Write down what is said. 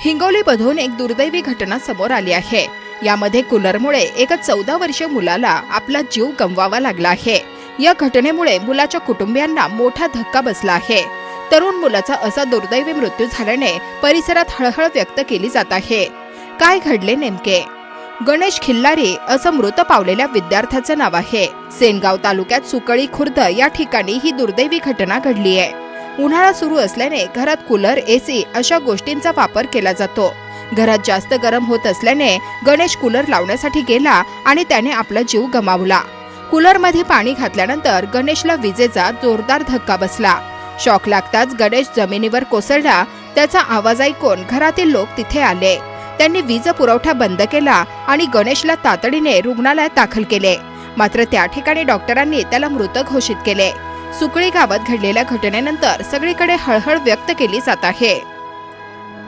हिंगोलीमधून एक दुर्दैवी घटना समोर आली आहे. यामध्ये कूलरमुळे एका चौदा वर्षीय मुलाला आपला जीव गमवावा लागला आहे. या घटनेमुळे मुलाच्या कुटुंबियांना मोठा धक्का बसला आहे. तरुण मुलाचा असा दुर्दैवी मृत्यू झाल्याने परिसरात हळहळ व्यक्त केली जात आहे. काय घडले नेमके? गणेश खिल्लारी असं मृत पावलेल्या विद्यार्थ्याचं नाव आहे. सेनगाव तालुक्यात सुकळी खुर्द या ठिकाणी ही दुर्दैवी घटना घडली आहे. उन्हाळा सुरू असल्याने घरात कूलर एसी अशा गोष्टींचा वापर केला जातो. घरात जास्त गरम होत असल्याने गणेश कूलर लावण्यासाठी गेला आणि त्याने आपला जीव गमावला. कूलरमध्ये पाणी घातल्यानंतर गणेशला विजेचा जोरदार धक्का बसला. शॉक लागताच गणेश जमिनीवर कोसळला. त्याचा आवाज ऐकून घरातील लोक तिथे आले. त्यांनी वीज पुरवठा बंद केला आणि गणेशला तातडीने रुग्णालयात दाखल केले. मात्र त्या ठिकाणी डॉक्टरांनी त्याला मृत घोषित केले. सुकळी गावात घडलेल्या घटनेनंतर सगळीकडे हळहळ व्यक्त केली जात आहे.